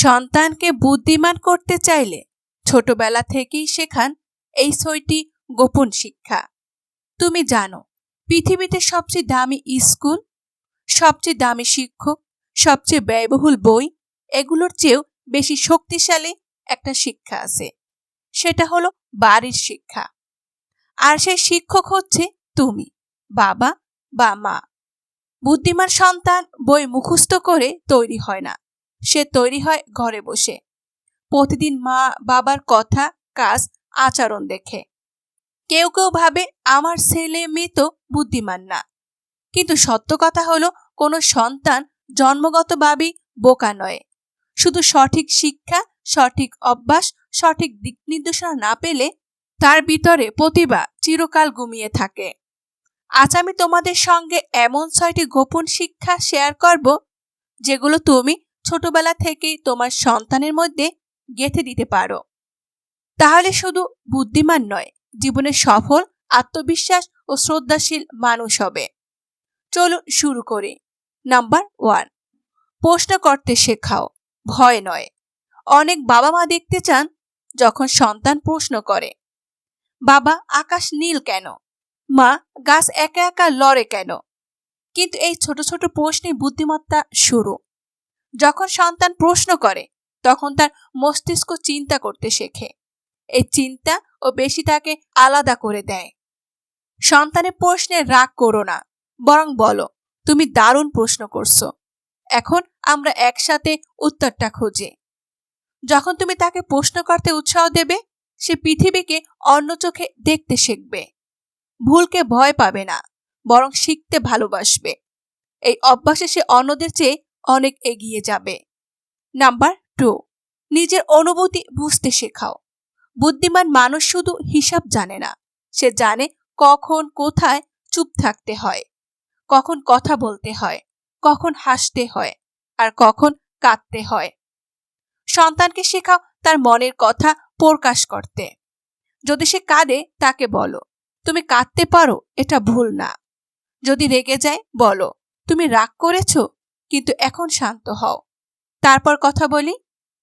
সন্তানকে বুদ্ধিমান করতে চাইলে ছোটবেলা থেকেই শেখান এই ছয়টি গোপন শিক্ষা। তুমি জানো, পৃথিবীতে সবচেয়ে দামি স্কুল, সবচেয়ে দামি শিক্ষক, সবচেয়ে ব্যয়বহুল বই, এগুলোর চেয়েও বেশি শক্তিশালী একটা শিক্ষা আছে। সেটা হলো বাড়ির শিক্ষা। আর সেই শিক্ষক হচ্ছে তুমি, বাবা বা মা। বুদ্ধিমান সন্তান বই মুখস্থ করে তৈরি হয় না। সে তৈরি হয় ঘরে বসে। প্রতিদিন মা বাবার কথা, কাজ, আচরণ দেখে। কেউ কেউ ভাবে, আমার ছেলে মেয়ে তো বুদ্ধিমান না। কিন্তু সত্য কথা হলো, কোনো সন্তান জন্মগতভাবেই বোকা নয়। শুধু সঠিক শিক্ষা, সঠিক অভ্যাস, সঠিক দিক নির্দেশনা না পেলে তার ভিতরে প্রতিভা চিরকাল ঘুমিয়ে থাকে। আজ আমি তোমাদের সঙ্গে এমন ছয়টি গোপন শিক্ষা শেয়ার করব, যেগুলো তুমি ছোটবেলা থেকেই তোমার সন্তানের মধ্যে গেঁথে দিতে পারো। তাহলে শুধু বুদ্ধিমান নয়, জীবনে সফল, আত্মবিশ্বাস ও শ্রদ্ধাশীল মানুষ হবে। চলুন শুরু করি। নাম্বার ওয়ান, প্রশ্ন করতে শেখাও। ভয় নয়। অনেক বাবা মা দেখতে চান যখন সন্তান প্রশ্ন করে, বাবা, আকাশ নীল কেন? মা, গাছ একা একা লড়ে কেন? কিন্তু এই ছোট ছোট প্রশ্নে বুদ্ধিমত্তা শুরু। যখন সন্তান প্রশ্ন করে, তখন তার মস্তিষ্ক চিন্তা করতে শেখে। এই চিন্তা ও বেশি তাকে আলাদা করে দেয়। সন্তানের প্রশ্নে রাগ করো না, বরং বলো, তুমি দারুণ প্রশ্ন করছ। এখন আমরা একসাথে উত্তরটা খুঁজি। যখন তুমি তাকে প্রশ্ন করতে উৎসাহ দেবে, সে পৃথিবীকে অন্য চোখে দেখতে শিখবে। ভুলকে ভয় পাবে না, বরং শিখতে ভালোবাসবে। এই অভ্যাসে সে অন্যদের চেয়ে অনেক এগিয়ে যাবে। নাম্বার টু, নিজের অনুভূতি বুঝতে শেখাও। বুদ্ধিমান মানুষ শুধু হিসাব জানে না, সে জানে কখন কোথায় চুপ থাকতে হয়, কখন কথা বলতে হয়, কখন হাসতে হয়, আর কখন কাঁদতে হয়। সন্তানকে শেখাও তার মনের কথা প্রকাশ করতে। যদি সে কাঁদে, তাকে বলো, তুমি কাঁদতে পারো, এটা ভুল না। যদি রেগে যায়, বলো, তুমি রাগ করেছ কিন্তু এখন শান্ত হও। তারপর কথা বলি,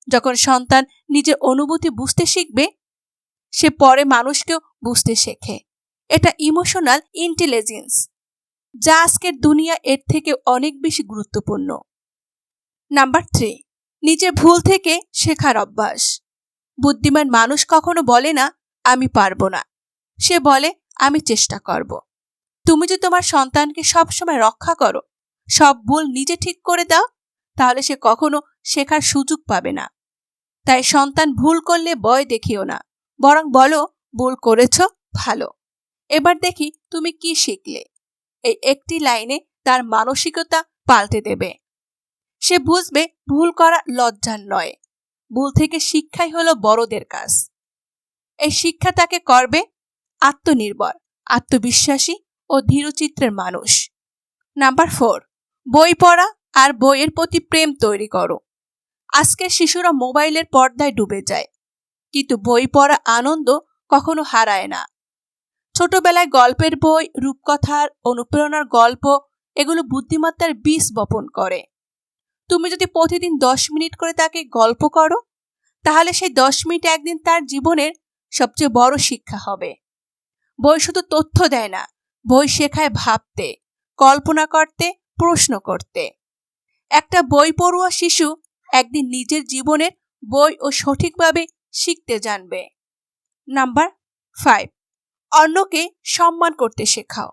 যখন সন্তান নিজের অনুভূতি বুঝতে শিখবে, সে পরে মানুষকেও বুঝতে শেখে। এটা ইমোশনাল ইন্টেলিজেন্স যা আজকের দুনিয়া এর থেকে অনেক বেশি গুরুত্বপূর্ণ। নাম্বার থ্রি নিজের ভুল থেকে শেখার অভ্যাস। বুদ্ধিমান মানুষ কখনো বলে না, আমি পারব না। সে বলে, আমি চেষ্টা করব। তুমি যদি তোমার সন্তানকে সবসময় রক্ষা করো সব ভুল নিজে ঠিক করে দাও, তাহলে সে কখনো শেখার সুযোগ পাবে না। তাই সন্তান ভুল করলে বয় দেখিও না, বরং বলো, ভুল করেছ, ভালো। এবার দেখি তুমি কি শিখলে? এই একটি লাইনে তার মানসিকতা পাল্টে দেবে। সে বুঝবে ভুল করা লজ্জার নয়, ভুল থেকে শিক্ষাই হলো বড়দের কাজ। এই শিক্ষা তাকে করবে আত্মনির্ভর, আত্মবিশ্বাসী ও ধীরচিত্রের মানুষ। নাম্বার ফোর বই পড়া আর বইয়ের প্রতি প্রেম তৈরি করো। আজকের শিশুরা মোবাইলের পর্দায় ডুবে যায়। কিন্তু বই পড়া আনন্দ কখনো হারায় না। ছোটবেলায় গল্পের বই, রূপকথার, অনুপ্রেরণার গল্প এগুলো বুদ্ধিমত্তার বীজ বপন করে। তুমি যদি প্রতিদিন দশ মিনিট করে তাকে গল্প করো, তাহলে সেই দশ মিনিট একদিন তার জীবনের সবচেয়ে বড় শিক্ষা হবে। বই শুধু তথ্য দেয় না, বই শেখায় ভাবতে, কল্পনা করতে প্রশ্ন করতে। একটা বই পড়ুয়া শিশু একদিন নিজের জীবনের বই ও সঠিকভাবে শিখতে জানবে। নাম্বার ফাইভ অন্যকে সম্মান করতে শেখাও।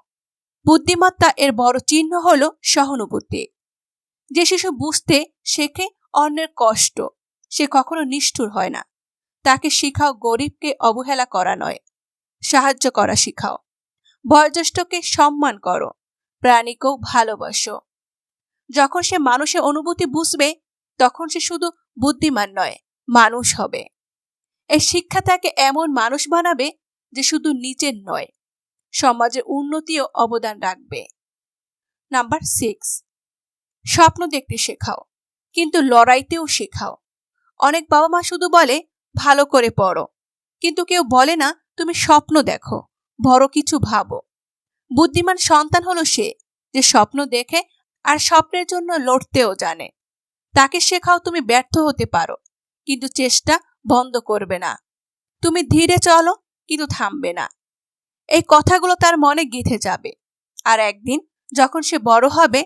বুদ্ধিমত্তা এর বড় চিহ্ন হল সহানুভূতি। যে শিশু বুঝতে শেখে অন্যের কষ্ট, সে কখনো নিষ্ঠুর হয় না। তাকে শিখাও গরিবকে অবহেলা করা নয়, সাহায্য করা শিখাও। বয়োজ্যেষ্ঠকে সম্মান করো। প্রাণীকেও ভালোবাসো। যখন সে মানুষের অনুভূতি বুঝবে, তখন সে শুধু বুদ্ধিমান নয়, মানুষ হবে। এই শিক্ষা তাকে এমন মানুষ বানাবে যে শুধু নিজের নয় সমাজের উন্নতিও অবদান রাখবে। নাম্বার সিক্স, স্বপ্ন দেখতে শেখাও, কিন্তু লড়াইতেও শেখাও। অনেক বাবা মা শুধু বলে, ভালো করে পড়ো। কিন্তু কেউ বলে না, তুমি স্বপ্ন দেখো, বড় কিছু ভাবো। বুদ্ধিমান সন্তান হলো সে, যে স্বপ্ন দেখে আর স্বপ্নের জন্য লড়তেও জানে। তাকে শেখাও তুমি ব্যর্থ হতে পারো, কিন্তু চেষ্টা বন্ধ করবে না। তুমি ধীরে চলো, কিন্তু থামবে না। এই কথাগুলো তার মনে গেঁথে যাবে। আর একদিন যখন সে বড় হবে,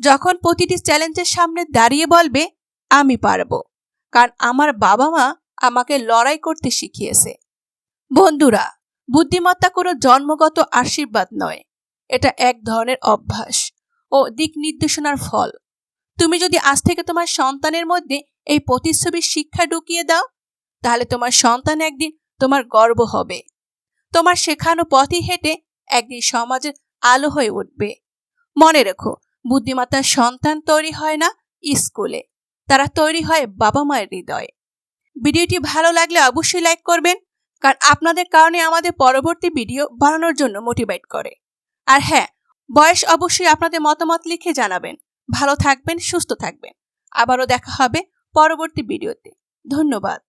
যখন প্রতিটি চ্যালেঞ্জের সামনে দাঁড়িয়ে বলবে, আমি পারব। কারণ আমার বাবা মা আমাকে লড়াই করতে শিখিয়েছে। বন্ধুরা বুদ্ধিমত্তা কোনো জন্মগত আশীর্বাদ নয়। এটা এক ধরনের অভ্যাস ও দিক নির্দেশনার ফল। তুমি যদি আজ থেকে তোমার সন্তানের মধ্যে এই প্রতিচ্ছবির শিক্ষা ঢুকিয়ে দাও, তাহলে তোমার সন্তান একদিন তোমার গর্ব হবে। তোমার শেখানো পথই হেঁটে একদিন সমাজের আলো হয়ে উঠবে। মনে রেখো, বুদ্ধিমত্তার সন্তান তৈরি হয় না স্কুলে, তারা তৈরি হয় বাবা মায়ের হৃদয়ে। ভিডিওটি ভালো লাগলে অবশ্যই লাইক করবেন কারণ আপনাদের কারণে আমাদের পরবর্তী ভিডিও বানানোর জন্য মোটিভেট করে। আর হ্যাঁ বয়স অবশ্যই আপনাদের মতামত লিখে জানাবেন। ভালো থাকবেন, সুস্থ থাকবেন। আবারও দেখা হবে পরবর্তী ভিডিওতে। ধন্যবাদ।